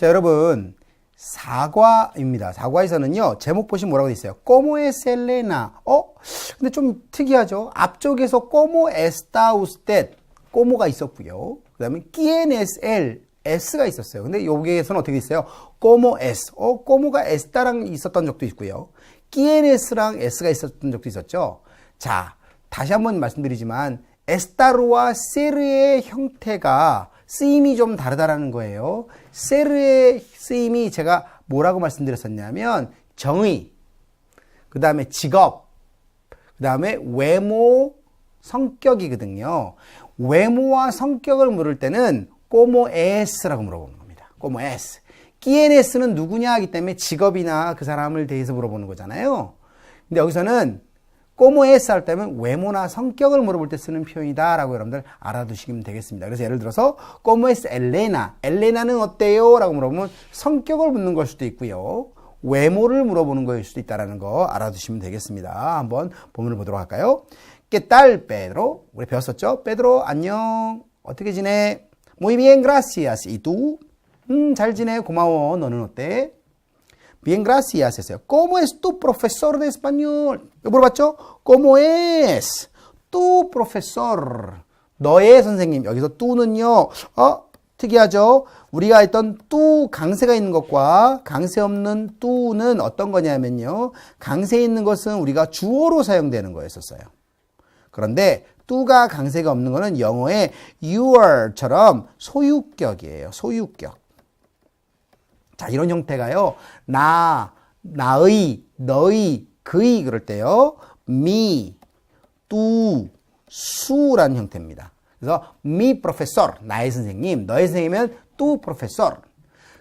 자, 여러분. 사과입니다. 사과에서는요, 제목 보시면 뭐라고 돼 있어요? 꼬모에 셀레나. 어? 근데 좀 특이하죠? 앞쪽에서 꼬모 에스타 우스텟. 꼬모가 있었고요. 그 다음에 끼엔에스엘. S가 있었어요. 근데 여기에서는 어떻게 돼 있어요? 꼬모 S. 어, 꼬모가 에스타랑 있었던 적도 있고요. 끼엔에스랑 S가 있었던 적도 있었죠. 자, 다시 한번 말씀드리지만, 에스타르와 세르의 형태가 쓰임이 좀 다르다라는 거예요. 세르의 쓰임이 제가 뭐라고 말씀드렸었냐면 정의, 그 다음에 직업, 그 다음에 외모, 성격이거든요. 외모와 성격을 물을 때는 꼬모 에스라고 물어보는 겁니다. 꼬모 에스. 끼에네스는 누구냐 하기 때문에 직업이나 그 사람을 대해서 물어보는 거잖아요. 근데 여기서는 꼬모에스 할 때는 외모나 성격을 물어볼 때 쓰는 표현이다라고 여러분들 알아두시면 되겠습니다. 그래서 예를 들어서 꼬모에스 엘레나, 엘레나는 어때요? 라고 물어보면 성격을 묻는 걸 수도 있고요. 외모를 물어보는 거일 수도 있다는 거 알아두시면 되겠습니다. 한번 본문을 보도록 할까요? 깨딸 페드로 우리 배웠었죠? 페드로 안녕 어떻게 지내? Muy bien, gracias. ¿Y tú? 음, 잘 지내. 고마워. 너는 어때? Bien, gracias. ¿Cómo es tu profesor de español? ¿Cómo es tu profesor? 너의 선생님. 여기서 뚜는요. 어, 특이하죠? 우리가 했던 뚜 강세가 있는 것과 강세 없는 뚜는 어떤 거냐면요. 강세 있는 것은 우리가 주어로 사용되는 거였었어요. 그런데 뚜가 강세가 없는 거는 영어의 your처럼 소유격이에요. 소유격. 자, 이런 형태가요. 나, 나의, 너의, 그의 그럴 때요. me, 뚜, 수라는 형태입니다. 그래서 mi profesor, 나의 선생님, 너의 선생님은 tu profesor.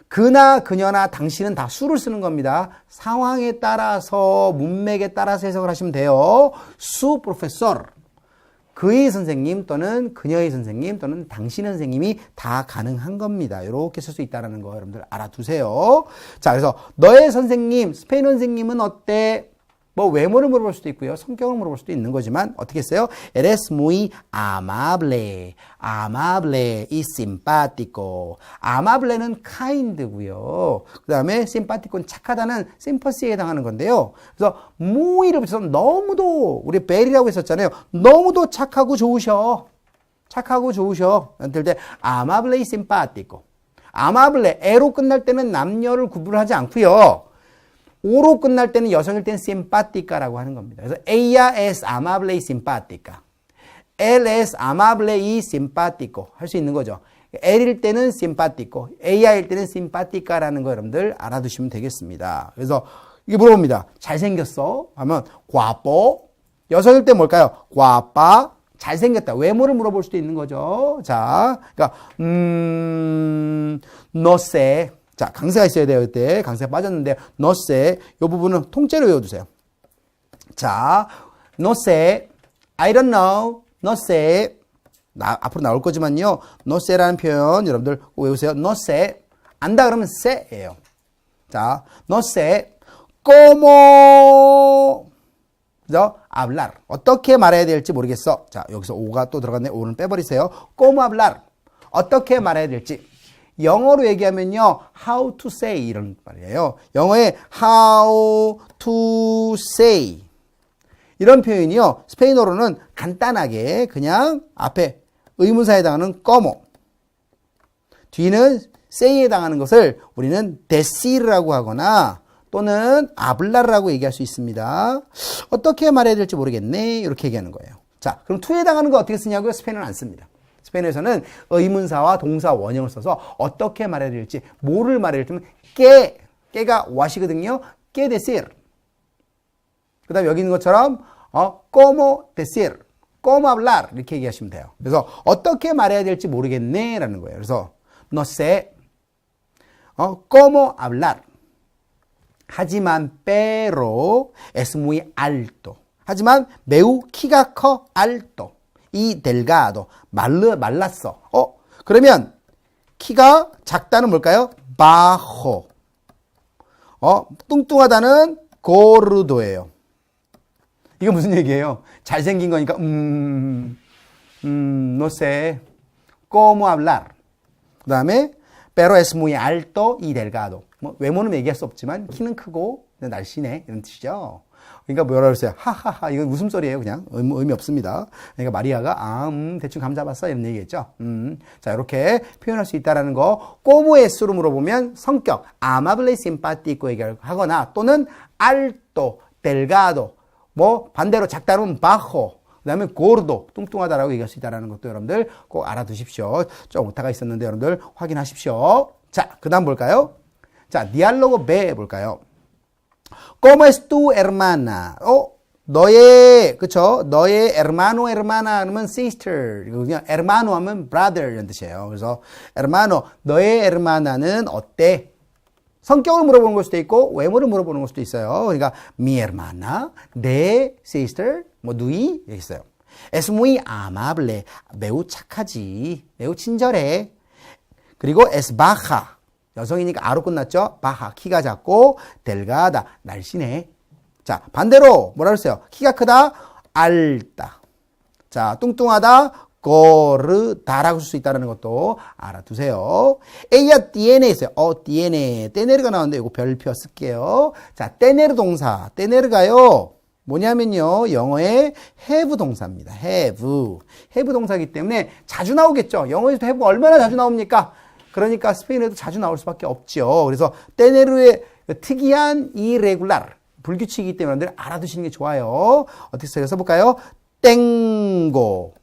그나 그녀나 당신은 다 수를 쓰는 겁니다. 상황에 따라서 문맥에 따라서 해석을 하시면 돼요. su profesor. 그의 선생님 또는 그녀의 선생님 또는 당신의 선생님이 다 가능한 겁니다. 이렇게 쓸 수 있다는 거 여러분들 알아두세요. 자, 그래서 너의 선생님, 스페인어 선생님은 어때? 뭐 외모를 물어볼 수도 있고요. 성격을 물어볼 수도 있는 거지만 어떻게 했어요? Eres muy amable, amable y simpático. amable는 kind고요. 그 다음에 simpático는 착하다는 sympathy에 해당하는 건데요. 그래서 muy를 붙여서 너무도 우리 벨이라고 했었잖아요. 너무도 착하고 좋으셔. 착하고 좋으셔. 들때 amable y simpático. amable 에로 끝날 때는 남녀를 구분하지 않고요. 오로 끝날 때는 여성일 때는 simpática라고 하는 겁니다. 그래서 ella es amable y simpática. él es amable y simpático 할 수 있는 거죠. L일 때는 simpático, A일 때는 simpática라는 거 여러분들 알아두시면 되겠습니다. 그래서 이게 물어봅니다. 잘생겼어? 하면 guapo. 여성일 때 뭘까요? guapa. 잘생겼다. 외모를 물어볼 수도 있는 거죠. 자, 그러니까 음, no sé. 자, 강세가 있어야 돼요. 그때 강세가 빠졌는데 sé. 이 부분은 통째로 외워두세요. 자, sé. I don't know. no sé. 나, 앞으로 나올 거지만요. sé라는 표현 여러분들 꼭 외우세요. sé. 안다 그러면 sé예요. 자, sé. como 그죠? hablar. 어떻게 말해야 될지 모르겠어. 자, 여기서 오가 또 들어갔네. 오는 빼버리세요. como hablar. 어떻게 말해야 될지. 영어로 얘기하면요. how to say 이런 말이에요. 영어에 how to say 이런 표현이요. 스페인어로는 간단하게 그냥 앞에 의문사에 해당하는 como 뒤는 say에 해당하는 것을 우리는 decir라고 하거나 또는 아블라라고 얘기할 수 있습니다. 어떻게 말해야 될지 모르겠네. 이렇게 얘기하는 거예요. 자, 그럼 to에 해당하는 거 어떻게 쓰냐고요? 스페인어는 안 씁니다. 스페인어에서는 의문사와 동사 원형을 써서 어떻게 말해야 될지, 뭐를 말해야 될지, 깨, 깨가 what이거든요. 깨 decir. 그 다음에 여기 있는 것처럼, 어, como como hablar. 이렇게 얘기하시면 돼요. 그래서 어떻게 말해야 될지 모르겠네. 라는 거예요. 그래서, no 어, como hablar. 하지만, es muy alto. 하지만 매우 키가 커, alto. 이 delgado 말르 말랐어. 어? 그러면 키가 작다는 뭘까요? bajo. 어? 뚱뚱하다는 gordo예요. 이거 무슨 얘기예요? 잘생긴 거니까 음, 음, no sé cómo hablar. 그다음에 pero es muy alto y delgado. 뭐 외모는 얘기할 수 없지만 키는 크고 날씬해 이런 뜻이죠. 그러니까 뭐라 그랬어요? 하하하 이건 웃음소리예요 그냥 의미, 의미 없습니다. 그러니까 마리아가 아 음, 대충 감 잡았어 이런 얘기겠죠. 음, 자 이렇게 표현할 수 있다라는 거 꼬모에스로 물어보면 성격 amable simpático 얘기하거나 또는 alto, delgado 뭐 반대로 작다면 bajo 그 다음에 gordo, 뚱뚱하다라고 얘기할 수 있다는 것도 여러분들 꼭 알아두십시오. 좀 오타가 있었는데 여러분들 확인하십시오. 자, 그 다음 볼까요? 자, 디알로그 배 볼까요? ¿Cómo es tu hermana? 어, 너의, 그쵸? 너의 hermano, hermana 하면 sister. 그냥 hermano 하면 brother 이런 뜻이에요. 그래서 hermano, 너의 hermana는 어때? 성격을 물어보는 걸 수도 있고 외모를 물어보는 걸 수도 있어요. 그러니까 mi hermana, 내 sister, 뭐 누이 이렇게 있어요. Es muy amable, 매우 착하지, 매우 친절해. 그리고 es baja, 여성이니까 아로 끝났죠. baja, 키가 작고 delgada, 날씬해. 자 반대로 뭐라 그랬어요? 키가 크다, alta. 자 뚱뚱하다, 고르다라고 쓸 수 있다는 것도 알아두세요. ella tiene 있어요. 어, tiene. tener가 나오는데 이거 별표 쓸게요. 자, tener 동사. tener가요. 뭐냐면요. 영어의 have 동사입니다. have. have 동사이기 때문에 자주 나오겠죠. 영어에서도 have 얼마나 자주 나옵니까? 그러니까 스페인에도 자주 나올 수밖에 없죠. 그래서 tener의 특이한 irregular. 불규칙이기 때문에 알아두시는 게 좋아요. 어떻게 써볼까요? tengo.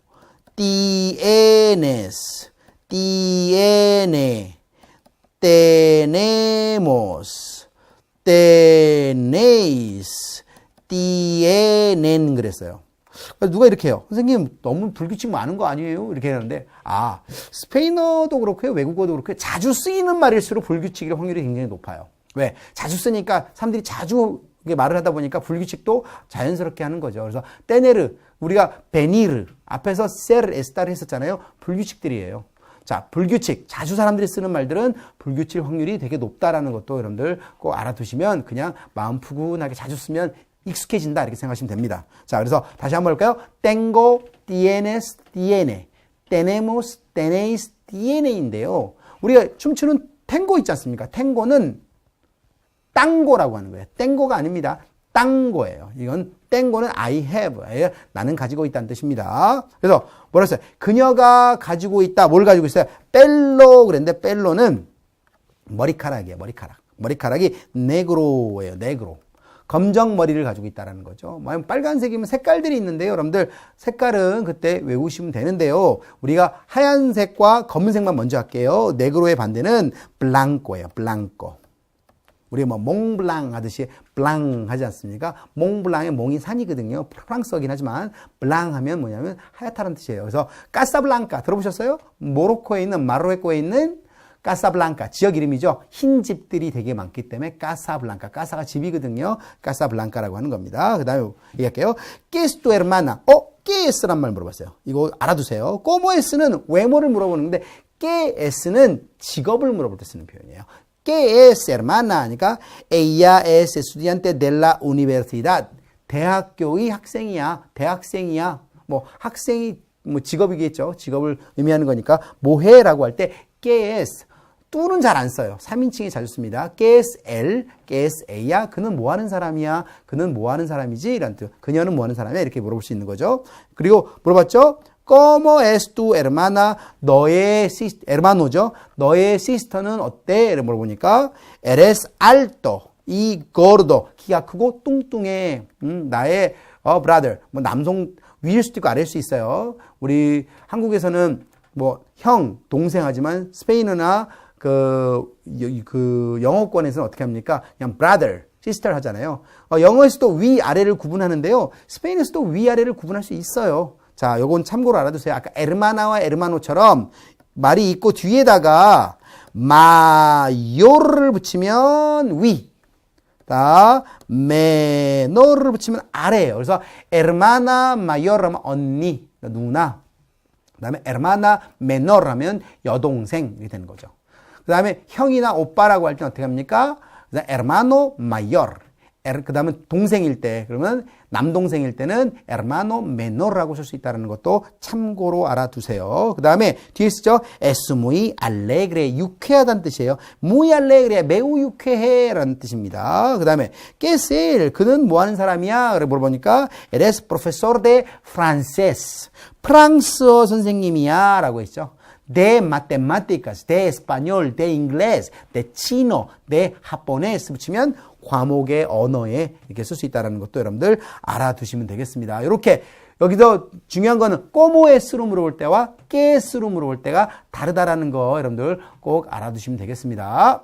tienes, tiene, tenemos, tenéis, tienen 그랬어요. 누가 이렇게 해요? 선생님 너무 불규칙 많은 거 아니에요? 이렇게 하는데 아 스페인어도 그렇고요 외국어도 그렇고요 자주 쓰이는 말일수록 불규칙일 확률이 굉장히 높아요. 왜? 자주 쓰니까 사람들이 자주 말을 하다 보니까 불규칙도 자연스럽게 하는 거죠. 그래서 떼네르 우리가 베니르 앞에서 셀 에스타를 했었잖아요. 불규칙들이에요. 자, 불규칙. 자주 사람들이 쓰는 말들은 불규칙 확률이 되게 높다라는 것도 여러분들 꼭 알아두시면 그냥 마음 푸근하게 자주 쓰면 익숙해진다 이렇게 생각하시면 됩니다. 자, 그래서 다시 한번 볼까요? tengo, tienes, tiene, tenemos, tenéis, tiene인데요. 우리가 춤추는 탱고 있지 않습니까? 탱고는 땅고라고 하는 거예요. 땡고가 아닙니다. 땅고예요. 이건 땡고는 I have. 나는 가지고 있다는 뜻입니다. 그래서 뭐라 했어요? 그녀가 가지고 있다. 뭘 가지고 있어요? 뺄로 그랬는데 뺄로는 머리카락이에요. 머리카락. 머리카락이 네그로예요. 네그로. 검정 머리를 가지고 있다는 거죠. 뭐 빨간색이면 색깔들이 있는데요. 여러분들 색깔은 그때 외우시면 되는데요. 우리가 하얀색과 검은색만 먼저 할게요. 네그로의 반대는 블랑코예요. 블랑코. 우리 뭐 몽블랑 하듯이 블랑 하지 않습니까? 몽블랑의 몽이 산이거든요. 프랑스어긴 하지만 블랑 하면 뭐냐면 하얗다는 뜻이에요. 그래서 까사블랑카 들어보셨어요? 모로코에 있는 마로에코에 있는 까사블랑카 지역 이름이죠. 흰 집들이 되게 많기 때문에 까사블랑카 까사가 집이거든요. 까사블랑카라고 하는 겁니다. 그다음에 얘기할게요. 깨스토 에르마나 어? 깨스란 말 물어봤어요. 이거 알아두세요. 꼬모에스는 외모를 물어보는데 깨에스는 직업을 물어볼 때 쓰는 표현이에요. ¿Qué es hermana? 하니까 ella es estudiante de la. 대학교의 학생이야. 대학생이야. 뭐 학생이 뭐 직업이겠죠. 직업을 의미하는 거니까 뭐해라고 할 때 ¿qué es? 뚜는 잘 안 써요. 3인칭이 자주 씁니다. ¿qué es él? ¿qué es ella? 그는 뭐 하는 사람이야? 그는 뭐 하는 사람이지? 이런 뜻. 그녀는 뭐 하는 사람이야? 이렇게 물어볼 수 있는 거죠. 그리고 물어봤죠? ¿Cómo es tu hermana? 너의 시, hermano죠. 너의 시스터는 어때? 이렇게 물어보니까 eres alto y gordo. 키가 크고 뚱뚱해. 음, 나의 어, brother. 뭐 남성 위일 수도 있고 아래일 수 있어요. 우리 한국에서는 뭐 형, 동생 하지만 스페인어나 그, 그 영어권에서는 어떻게 합니까? 그냥 brother, sister 하잖아요. 어, 영어에서도 위, 아래를 구분하는데요. 스페인에서도 위, 아래를 구분할 수 있어요. 자, 요건 참고로 알아두세요. 아까 에르마나와 에르마노처럼 말이 있고 뒤에다가 마요를 붙이면 위. 자, 메노를 붙이면 아래예요. 그래서 에르마나 마요르 하면 언니, 누나. 그 다음에 에르마나 메노르 하면 여동생 이렇게 되는 거죠. 그 다음에 형이나 오빠라고 할 때는 어떻게 합니까? 에르마노 마요르, 그 다음에 동생일 때, 그러면 남동생일 때는 hermano menor라고 쓸 수 있다는 것도 참고로 알아두세요. 그 다음에 뒤에 쓰죠. es muy alegre. 유쾌하다는 뜻이에요. muy alegre. 매우 유쾌해 라는 뜻입니다. 그 다음에 ¿qué es él? 그는 뭐 하는 사람이야? 그래 물어보니까 eres profesor de francés. 프랑스어 선생님이야. 라고 했죠. de matemáticas, de español, de inglés, de chino, de japonés 붙이면 과목의 언어에 이렇게 쓸 수 있다는 것도 여러분들 알아두시면 되겠습니다. 이렇게 여기서 중요한 거는 꼬모에스로 물어볼 때와 깨스로 물어볼 때가 다르다라는 거 여러분들 꼭 알아두시면 되겠습니다.